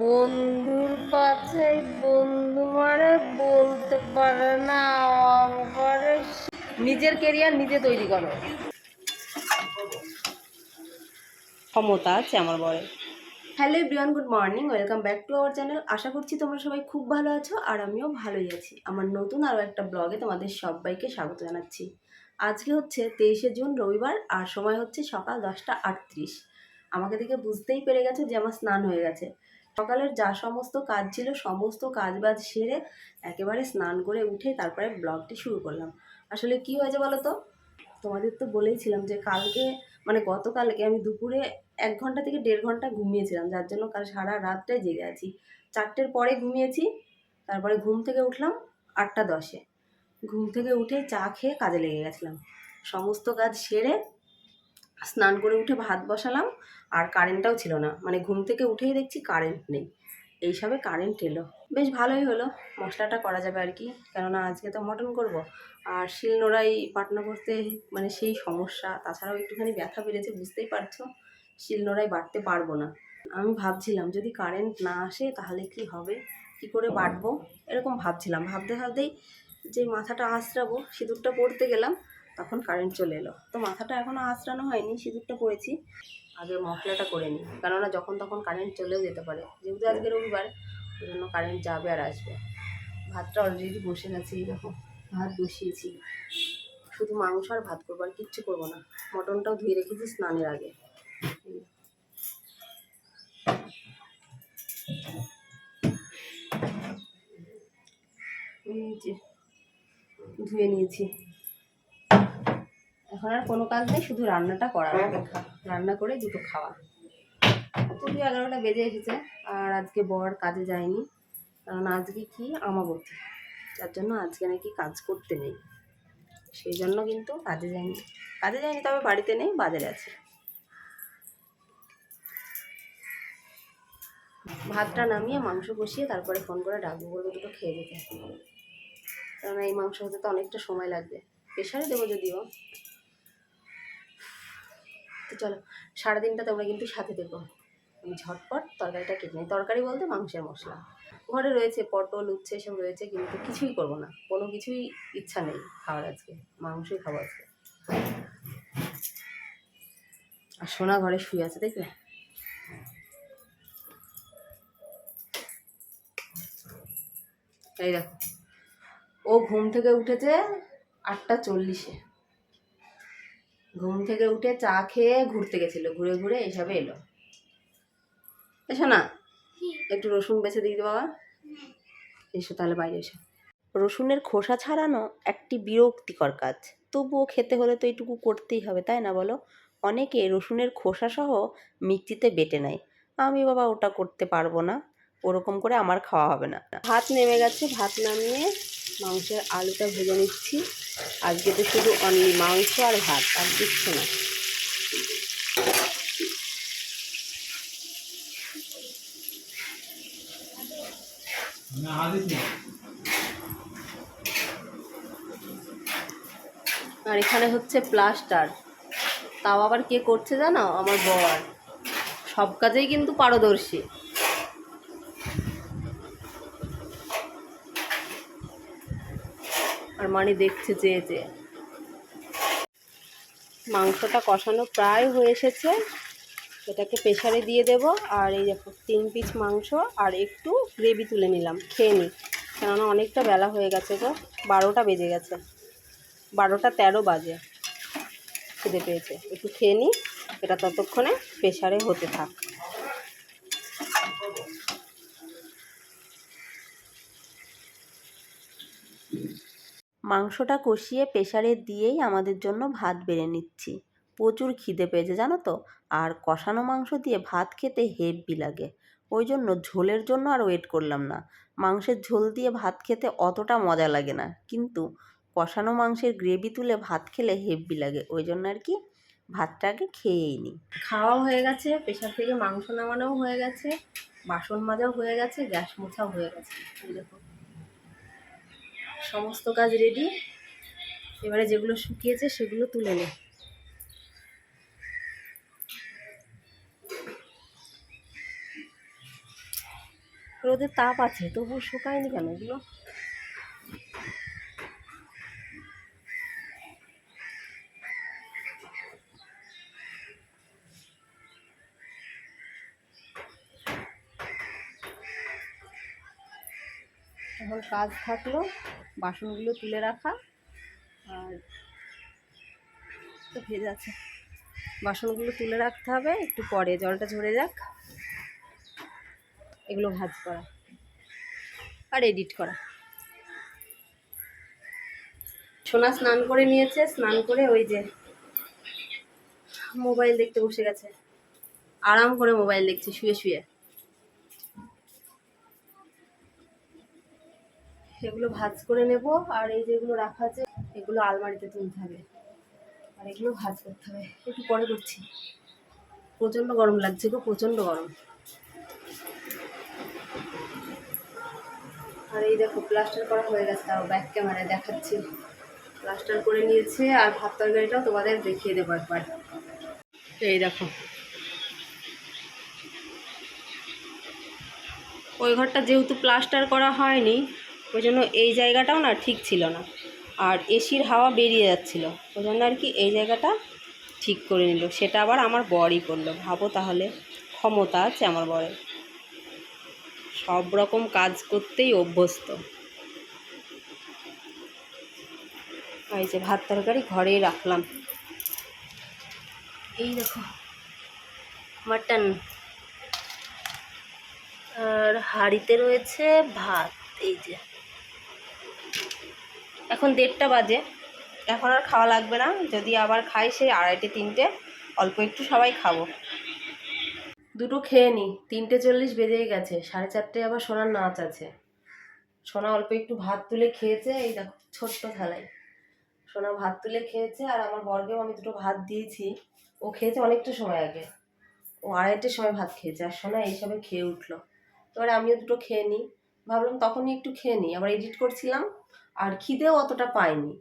বন্ধুর কাছে বন্ধু মানে বলতে পারে না করে নিজের কেরিয়ার নিজে তৈরি করো। ক্ষমতা আছে আমার বরে hello everyone good morning welcome back to our channel আশা করছি তোমরা সবাই খুব ভালো আছো আর আমিও ভালোই আছি। আমার নতুন আরও একটা ব্লগে তোমাদের সবাইকে স্বাগত জানাচ্ছি। আজকে হচ্ছে তেইশে জুন রবিবার আর সময় হচ্ছে সকাল দশটা আটত্রিশ। আমাকে দেখে বুঝতেই পেরে গেছে যে আমার স্নান হয়ে গেছে। সকালের যা সমস্ত কাজ ছিল, সমস্ত কাজ বাজ সেরে একেবারে স্নান করে উঠে তারপরে ব্লগটি শুরু করলাম। আসলে কি হয়েছে বলো তো? তোমাদের তো বলেইছিলাম যে কালকে মানে গতকালকে আমি দুপুরে এক ঘণ্টা থেকে দেড় ঘণ্টা ঘুমিয়েছিলাম, যার জন্য কাল সারা রাতটাই জেগে আছি। চারটের পরে ঘুমিয়েছি, তারপরে ঘুম থেকে উঠলাম আটটা দশে। ঘুম থেকে উঠে চা খেয়ে কাজে লেগে গেছিলাম। সমস্ত কাজ সেরে স্নান করে উঠে ভাত বসালাম আর কারেন্টটাও ছিল না। মানে ঘুম থেকে উঠেই দেখছি কারেন্ট নেই। এইসবে কারেন্ট এলো। বেশ ভালোই হলো। মশলাটা করা যাবে আর কি। কেননা আজকে তো মটন করব। আর শিলনোড়াই বাটনা করতে মানে সেই সমস্যা। তাছাড়াও একটুখানি ব্যথা বেড়েছে, বুঝতেই পারছ। শিলনোড়াই বাটতে পারব না। আমি ভাবছিলাম, যদি কারেন্ট না আসে তাহলে কি হবে? কি করে বাটবো এরকম ভাবছিলাম। ভাবতে ভাবতেই যে মাথাটা আঁচড়াবো, সিঁদুরটা পড়তে গেলাম, তখন কারেন্ট চলে এলো। তো মাথাটা এখনও আঁচড়ানো হয়নি, সিঁদুরটা পড়েছি। আগে মশলাটা করে নিই। কেননা যখন তখন কারেন্ট চলেও যেতে পারে। যেহেতু আজকে রবিবার ওই জন্য কারেন্ট যাবে আর আসবে। ভাতটা অলরেডি বসে গেছে দেখো ভাত বসিয়েছি। শুধু মাংস আর ভাত করব আর কিচ্ছু করব না। মটনটাও ধুয়ে রেখেছি স্নানের আগে। ধুয়ে নিয়েছি। এখন আর কোনো কাজ নেই শুধু রান্নাটা করার অপেক্ষা। রান্না করে দুটো খাওয়া। যদিও এগারোটা বেজে এসেছে আর আজকে বর কাজে যায়নি। কারণ আজকে কি? আমাবতী। যার জন্য আজকে নাকি কাজ করতে নেই। সেই জন্য কিন্তু কাজে যায়নি। কাজে যায়নি তবে বাড়িতে নেই বাজারে আছে। ভাতটা নামিয়ে মাংস বসিয়ে তারপরে ফোন করে ডাকবো বলব দুটো খেয়ে যেতে কারণ এই মাংস হতে তো অনেকটা সময় লাগবে। প্রেশারে দেবো যদিও। তো চলো, সারাদিনটা তোমরা কিন্তু সাথে দেবো আমি ঝটপট তরকারিটা কেটে নিই। তরকারি বলতে মাংসের মশলা। ঘরে রয়েছে পটল, উচ্ছে, এসব রয়েছে, কিন্তু কিছুই করব না। কোনো কিছুই ইচ্ছা নেই খাওয়ার আজকে। মাংসই খাব আজকে। আর সোনা ঘরে শুয়ে আছে দেখবে এই দেখো, ও ঘুম থেকে উঠেছে আটটা চল্লিশে। ঘুম থেকে উঠে চা খেয়ে ঘুরতে গেছিল। ঘুরে ঘুরে এসবে এলো। এসো না। একটু রসুন বেছে দিয়ে বাবা। এসো তাহলে বাইরে এসো। রসুনের খোসা ছাড়ানো একটি বিরক্তিকর কাজ। তবুও খেতে হলে তো এইটুকু করতেই হবে তাই না বলো? অনেকে রসুনের খোসা সহ মিক্সিতে বেটে নেয়। আমি বাবা ওটা করতে পারব না। ওরকম করে আমার খাওয়া হবে না। ভাত নেমে গেছে। ভাত নামিয়ে মাংসের আলুটা ভেজে নিচ্ছি। আজকে তো শুধু অনলি মাংস আর ভাত, আর কিচ্ছু না। আর এখানে হচ্ছে প্লাস্টার। তাও আবার কে করছে জানো? আমার বর। সব কাজেই কিন্তু পারদর্শী। মানে দেখছে চেয়ে চেয়ে মাংসটা কষানো প্রায় হয়ে এসেছে। এটাকে প্রেশারে দিয়ে দেব। আর এই তিন পিস মাংস আর একটু গ্রেভি তুলে নিলাম। খেয়ে নিই কেননা অনেকটা বেলা হয়ে গেছে তো বারোটা বেজে গেছে। বারোটা তেরো বাজে। খেতে পেয়েছে। একটু খেয়ে নিই এটা ততক্ষণে প্রেশারে হতে থাক। মাংসটা কষিয়ে প্রেশারে দিয়েই আমাদের জন্য ভাত বেড়ে নিচ্ছি। প্রচুর খিদে পেয়েছে, জানো তো? আর কষানো মাংস দিয়ে ভাত খেতে হেভি লাগে। ওই জন্য ঝোলের জন্য আর ওয়েট করলাম না। মাংসের ঝোল দিয়ে ভাত খেতে অতটা মজা লাগে না। কিন্তু কষানো মাংসের গ্রেভি তুলে ভাত খেলে হেভি লাগে। ওই জন্য আর কি ভাতটা আগে খেয়েই নিই। খাওয়াও হয়ে গেছে প্রেশার থেকে মাংস নামানোও হয়ে গেছে, বাসন মাজাও হয়ে গেছে, গ্যাস মোছাও হয়ে গেছে। দেখো। সমস্ত কাজ রেডি এবারে যেগুলো শুকিয়েছে সেগুলো তুলে নে। রোদের তাপ আছে তবু শুকায়নি কেন এগুলো? এখন কাজ থাকল। বাসনগুলো তুলে রাখা। আর তো ভেজে আছে। বাসনগুলো তুলে রাখতে হবে, একটু পরে জলটা ঝরে যাক। এগুলো ভাজ করা আর এডিট করা। সোনা স্নান করে নিয়েছে, স্নান করে ওই যে মোবাইল দেখতে বসে গেছে। আরাম করে মোবাইল দেখছে, শুয়ে শুয়ে। এগুলো ভাজ করে নেব। আর এই যেগুলো রাখা আছে, এগুলো আলমারিতে তুলতে হবে। আর এগুলো ভাজ করতে হবে। একটু পরে করছি। প্রচণ্ড গরম লাগছে গো, প্রচণ্ড গরম। আর এই দেখো, প্লাস্টার করা হয়ে গেছে তাও ব্যাক ক্যামেরায় দেখাচ্ছি। প্লাস্টার করে নিয়েছে, আর ভাত তরকারিটাও তোমাদের দেখিয়ে দেবো একবার। এই দেখো। ওই ঘরটা যেহেতু প্লাস্টার করা হয়নি ওই জন্য এই জায়গাটাও না ঠিক ছিল না। আর এসির হাওয়া বেরিয়ে যাচ্ছিল। ওই জন্য আর কি এই জায়গাটা ঠিক করে নিল। সেটা আবার আমার বরই করল। ভাবো তাহলে, ক্ষমতা আছে আমার বরের। সব রকম কাজ করতেই অভ্যস্ত। এই যে ভাত তরকারি ঘরেই রাখলাম। এই দেখো, মাটন। আর হাঁড়িতে রয়েছে ভাত, এই যে। এখন দেড়টা বাজে। এখন আর খাওয়া লাগবে না। যদি আবার খাই সেই আড়াইটে, তিনটে, অল্প একটু সবাই খাব। দুটো খেয়ে নিই তিনটে চল্লিশ বেজেই গেছে। সাড়ে চারটে আবার সোনার নাচ আছে। সোনা অল্প একটু ভাত তুলে খেয়েছে। এই দেখো, ছোট্ট থালায়। সোনা ভাত তুলে খেয়েছে আর আমার বর্গেও আমি দুটো ভাত দিয়েছি। ও খেয়েছে অনেকটা সময় আগে। ও আড়াইটের সময় ভাত খেয়েছে আর সোনা এইসবে খেয়ে উঠল। এবারে আমিও দুটো খেয়ে নিই ভাবলাম তখনই একটু খেয়ে নিই আবার এডিট করছিলাম। আর খিদেও অতটা পাইনি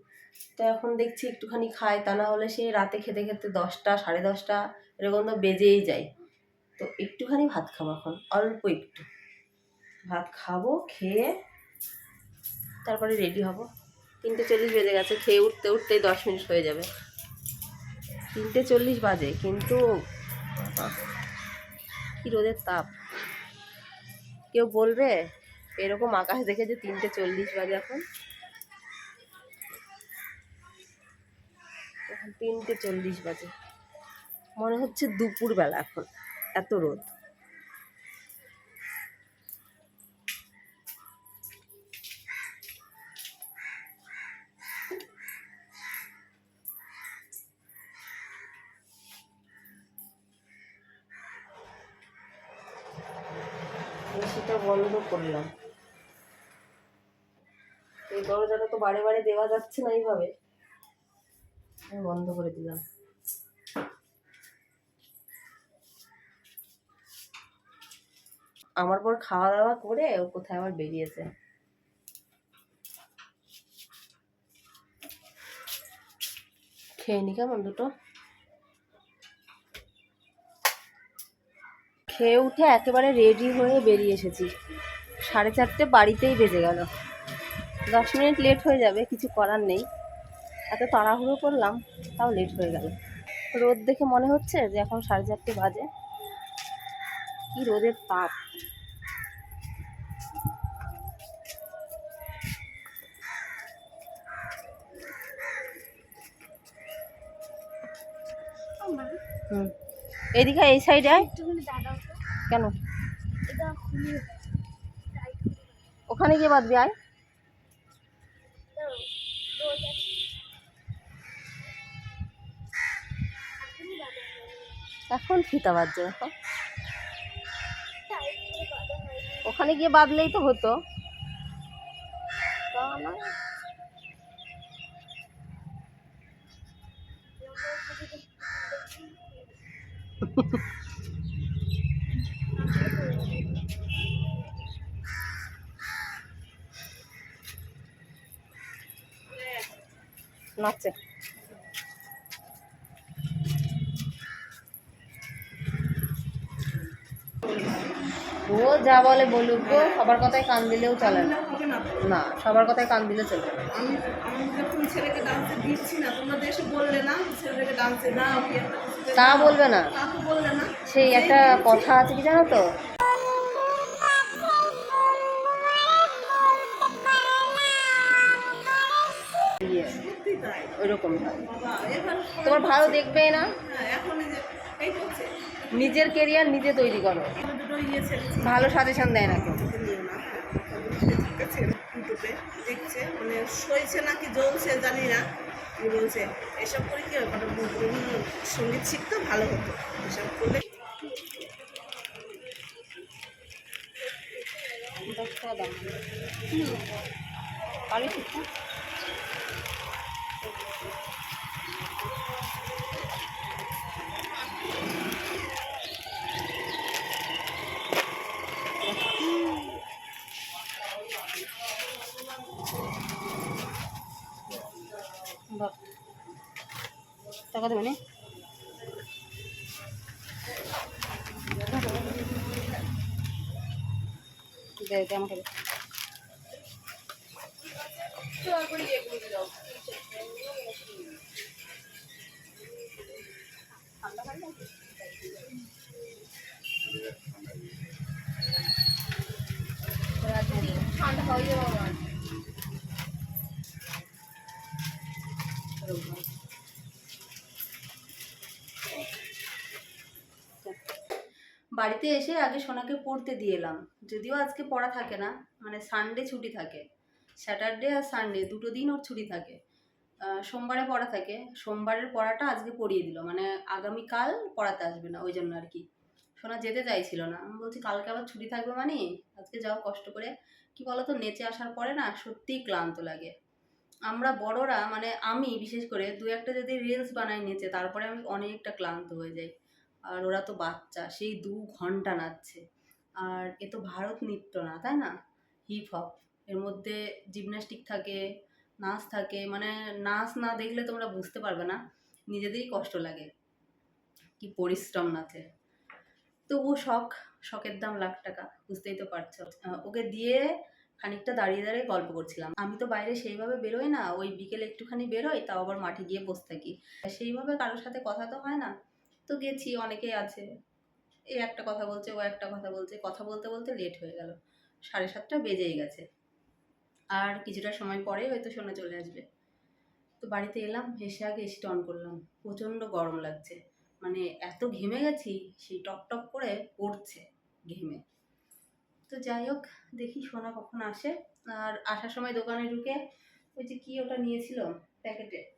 তো এখন দেখছি একটুখানি খাই তা না হলে সেই রাতে খেতে খেতে দশটা, সাড়ে দশটা, এরকম তো বেজেই যায়। তো একটুখানি ভাত খাব এখন, অল্প একটু। ভাত খাব, খেয়ে তারপরে রেডি হব। তিনটে চল্লিশ বেজে গেছে, খেয়ে উঠতে উঠতেই দশ মিনিট হয়ে যাবে। তিনটে চল্লিশ বাজে, কিন্তু কি রোদের তাপ। কেউ বলবে, এরকম আকাশ দেখে যে তিনটে চল্লিশ বাজে এখন। তিনটে চল্লিশ বাজে। মনে হচ্ছে দুপুরবেলা এখন, এত রোদ। এসিটা বন্ধ করলাম। এই দরজাটা তো বারে বারে দেওয়া যাচ্ছে না এইভাবে। বন্ধ করে দিলাম। আমার পর খাওয়া দাওয়া করে ও কোথায় আবার বেরিয়েছে। খেয়ে নি কেমন দুটো? খেয়ে উঠে একেবারে রেডি হয়ে বেরিয়ে এসেছি। সাড়ে চারটে বাড়িতেই বেজে গেল। দশ মিনিট লেট হয়ে যাবে, কিছু করার নেই। এত তাড়াহুড়ো করলাম তাও লেট হয়ে গেল। রোদ দেখে মনে হচ্ছে যে এখন সাড়ে চারটে বাজে। কি রোদের তাপ। হুম। এদিকে এই সাইডে কেন? ওখানে গিয়ে বাঁধবি আয়। এখন ফিতা বাজছে দেখো। ওখানে গিয়ে বাঁধলেই তো হতো। নাচে ও যা বলে বলুক গো সবার কথায় কান দিলেও চলে না। না সবার কথায় কান দিলে চলে না। আমি আমি যখন ছেলেকে ডান্সে দিচ্ছি না তোমরা তো বললে না ছেলেকে ডান্সে বলবে না। বললে না। সেই একটা কথা আছে কি জানো তো? ওইরকম। হয় তোমার ভালো দেখবে না? হ্যাঁ এখন নিজের কেরিয়ার নিজে তৈরি করো। ভালো সাজেশন দেয় না কেউ। ইউটিউবে দেখছে মানে সইছে জ্বলছে জানি না। কি বলছে এসব করে কি মানে সংগীত শিখতে ভালো হতো। এসব করলে টাকা দেবে না দে দে আমাকে দে। বাড়িতে এসে আগে সোনাকে পড়তে দিয়ে এলাম। যদিও আজকে পড়া থাকে না মানে সানডে ছুটি থাকে। স্যাটারডে আর সানডে দুটো দিন ওর ছুটি থাকে। সোমবারে পড়া থাকে। সোমবারের পড়াটা আজকে পড়িয়ে দিল মানে আগামীকাল পড়াতে আসবে না, ওই জন্য আর কি। সোনা যেতে চাইছিল না। আমি বলছি, কালকে আবার ছুটি থাকবে মানে? আজকে যাও কষ্ট করে। কি বলতো, নেচে আসার পরে না সত্যিই ক্লান্ত লাগে। আমরা বড়রা মানে আমি বিশেষ করে, দু একটা যদি রিলস বানাই নেচে, তারপরে আমি অনেকটা ক্লান্ত হয়ে যাই। আর ওরা তো বাচ্চা, সেই দু ঘণ্টা নাচছে। আর এ তো ভারত নৃত্য না, তাই না? হিপ হপ এর মধ্যে জিমন্যাস্টিক থাকে, নাচ থাকে মানে নাচ না দেখলে তোমরা বুঝতে পারবে না, নিজেদেরই কষ্ট লাগে। কি পরিশ্রম নাচে। তবু শখ, শখের দাম লাখ টাকা, বুঝতেই তো পারছ। ওকে দিয়ে খানিকটা দাঁড়িয়ে দাঁড়িয়ে গল্প করছিলাম। আমি তো বাইরে সেইভাবে বেরোই না, ওই বিকেলে একটুখানি বেরোই, তাও আবার মাঠে গিয়ে বসে থাকি। সেইভাবে কারোর সাথে কথা তো হয় না। তো গেছি, অনেকেই আছে। এ একটা কথা বলছে, ও একটা কথা বলছে, কথা বলতে বলতে লেট হয়ে গেল। সাড়ে সাতটা বেজেই গেছে। আর কিছুটা সময় পরে হয়তো শোনা চলে আসবে। তো বাড়িতে এলাম, এসে আগে এসিটা অন করলাম। প্রচণ্ড গরম লাগছে। মানে এত ঘেমে গেছি, সেই টপ টপ করে পড়ছে ঘেমে। তো যাই হোক, দেখি সোনা কখন আসে। আর আসার সময় দোকানে ঢুকে ওই যে কি ওটা নিয়েছিল প্যাকেটে?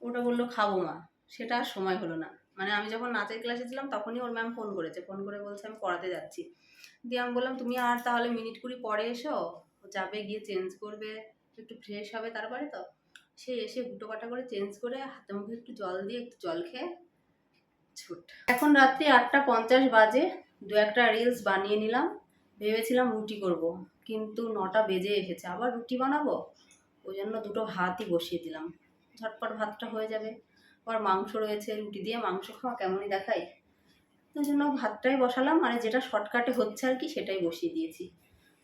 ওটা বলল খাব মা। সেটা আর সময় হলো না। মানে আমি যখন নাচের ক্লাসে ছিলাম তখনই ওর ম্যাম ফোন করেছে। ফোন করে বলছে, আমি পড়াতে যাচ্ছি। দিয়ে আমি বললাম, তুমি আর তাহলে মিনিট কুড়ি পরে এসো। যাবে, গিয়ে চেঞ্জ করবে। একটু ফ্রেশ হবে তারপরে তো। সে এসে হুটো পাটা করে চেঞ্জ করে হাতে মুখে একটু জল দিয়ে একটু জল খেয়ে ছুট। এখন রাত্রি আটটা পঞ্চাশ বাজে। দু একটা রিলস বানিয়ে নিলাম। ভেবেছিলাম রুটি করব, কিন্তু নটা বেজে এসেছে। আবার রুটি বানাবো? ওই জন্য দুটো ভাতই বসিয়ে দিলাম। ঝটপট ভাতটা হয়ে যাবে। আবার মাংস রয়েছে, রুটি দিয়ে মাংস খাওয়া কেমনই দেখাই ওই জন্য ভাতটাই বসালাম মানে যেটা শর্টকাটে হচ্ছে আর কি, সেটাই বসিয়ে দিয়েছি।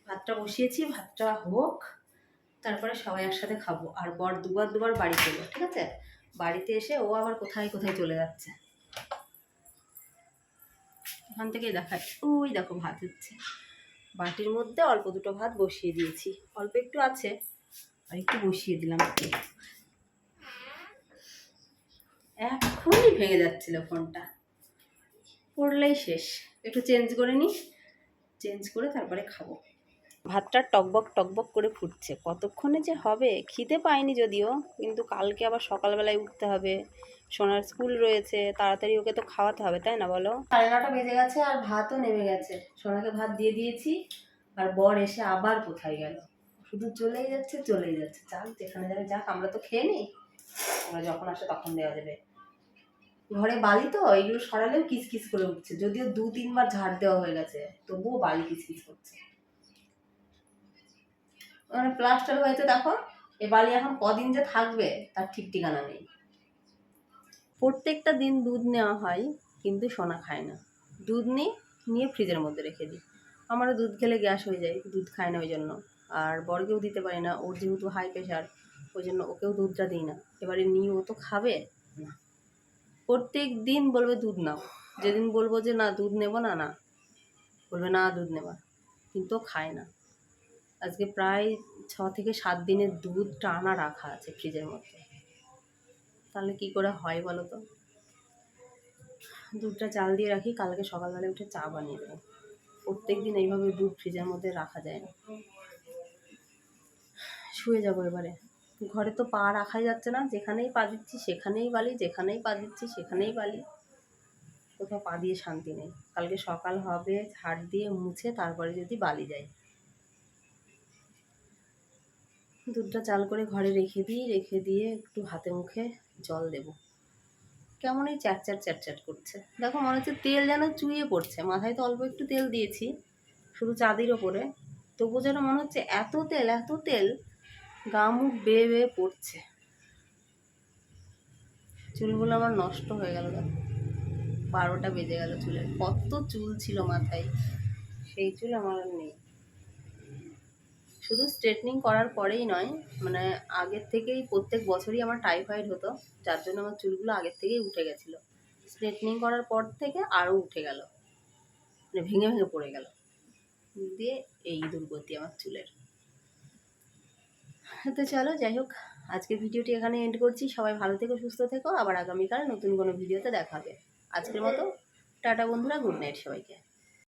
ভাতটা বসিয়েছি, ভাতটা হোক, তারপরে সবাই একসাথে খাব। আর বর দুবার দুবার বাড়ি চলো, ঠিক আছে? বাড়িতে এসে ও আবার কোথায় কোথায় চলে যাচ্ছে। ওখান থেকেই দেখায়। ওই দেখো ভাত হচ্ছে। বাটির মধ্যে অল্প দুটো ভাত বসিয়ে দিয়েছি। অল্প একটু আছে, আর একটু বসিয়ে দিলাম। এখনই ভেঙে যাচ্ছিল ফোনটা। পড়লেই শেষ। একটু চেঞ্জ করে নিই চেঞ্জ করে তারপরে খাব। ভাতটা টকবক টকবক করে ফুটছে। কতক্ষণে যে হবে খিদে পাইনি যদিও, কিন্তু কালকে আবার সকালবেলায় উঠতে হবে। সোনার স্কুল রয়েছে, তাড়াতাড়ি ওকে তো খাওয়াতে হবে, তাই না বলো? সাড়ে নটা বেজে গেছে আর ভাতও নেমে গেছে। সোনাকে ভাত দিয়ে দিয়েছি, আর বর এসে আবার কোথায় গেল? শুধু চলেই যাচ্ছে চলেই যাচ্ছে। যাক, যেখানে যাবে যাক, আমরা তো খেয়ে নিই। আমরা যখন আসে তখন দেওয়া যাবে। ঘরে বালি তো এগুলো সরালেও কিচকিচ করে উঠছে। যদিও দু তিনবার ঝাড় দেওয়া হয়ে গেছে তবুও বালি কিচকিচ করছে। মানে প্লাস্টার হয়েছে দেখো এ বালি এখন কদিন যে থাকবে তার ঠিক ঠিকানা নেই। প্রত্যেকটা দিন দুধ নেওয়া হয় কিন্তু সোনা খায় না। দুধ নিই নিয়ে ফ্রিজের মধ্যে রেখে দিই। আমারও দুধ খেলে গ্যাস হয়ে যায় দুধ খায় না ওই জন্য। আর বড়কেও দিতে পারি না ওর যেহেতু হাই প্রেশার ওই জন্য ওকেও দুধটা দিই না। এবারে নিয়ে ও তো খাবে? না। প্রত্যেক দিন বলবে দুধ নাও। যেদিন বলব যে, না, দুধ নেব না না। বলবে, না, দুধ নেবা কিন্তু খায় না। আজকে প্রায় ছ থেকে সাত দিনের দুধ টানা রাখা আছে ফ্রিজের মধ্যে। তাহলে কি করে হয় বলো তো? দুধটা চাল দিয়ে রাখি, কালকে সকালবেলা উঠে চা বানিয়ে দেবো। প্রত্যেক দিন এইভাবে দুধ ফ্রিজের মধ্যে রাখা যায় না। শুয়ে যাব এবারে। ঘরে তো পা রাখাই যাচ্ছে না, যেখানেই পা দিচ্ছি সেখানেই বালি, যেখানেই পা দিচ্ছি সেখানেই বালি। কোথাও পা দিয়ে শান্তি নেই। কালকে সকাল হবে, ঝাড় দিয়ে মুছে তারপরে যদি বালি যায়। দুধটা চাল করে ঘরে রেখে দিই, রেখে দিয়ে একটু হাতে মুখে জল দেবো। কেমন এই চ্যাট চ্যাট চ্যাট চ্যাট করছে। দেখো মনে হচ্ছে তেল যেন চুইয়ে পড়ছে, মাথায় তো অল্প একটু তেল দিয়েছি, শুধু চাঁদির ওপরে। তবু যেন মনে হচ্ছে এত তেল এত তেল গা মুখ বেয়ে বেয়ে পড়ছে। চুলগুলো আমার নষ্ট হয়ে গেল বারোটা বেজে গেল চুলের। কত চুল ছিল মাথায়। সেই চুল আমার আর নেই। শুধু স্ট্রেটনিং করার পরেই নয় মানে আগের থেকেই প্রত্যেক বছরই আমার টাইফয়েড হতো, যার জন্য আমার চুলগুলো আগের থেকেই উঠে গেছিল। স্ট্রেটনিং করার পর থেকে আরও উঠে গেল। মানে ভেঙে ভেঙে পড়ে গেল। দিয়ে এই দুর্গতি আমার চুলের। তো চলো যাই হোক আজকের ভিডিওটি এখানে এন্ড করছি। সবাই ভালো থেকো, সুস্থ থেকো। আবার আগামীকাল নতুন কোনো ভিডিওতে দেখাবে আজকের মতো, টাটা বন্ধুরা গুড নাইট সবাইকে।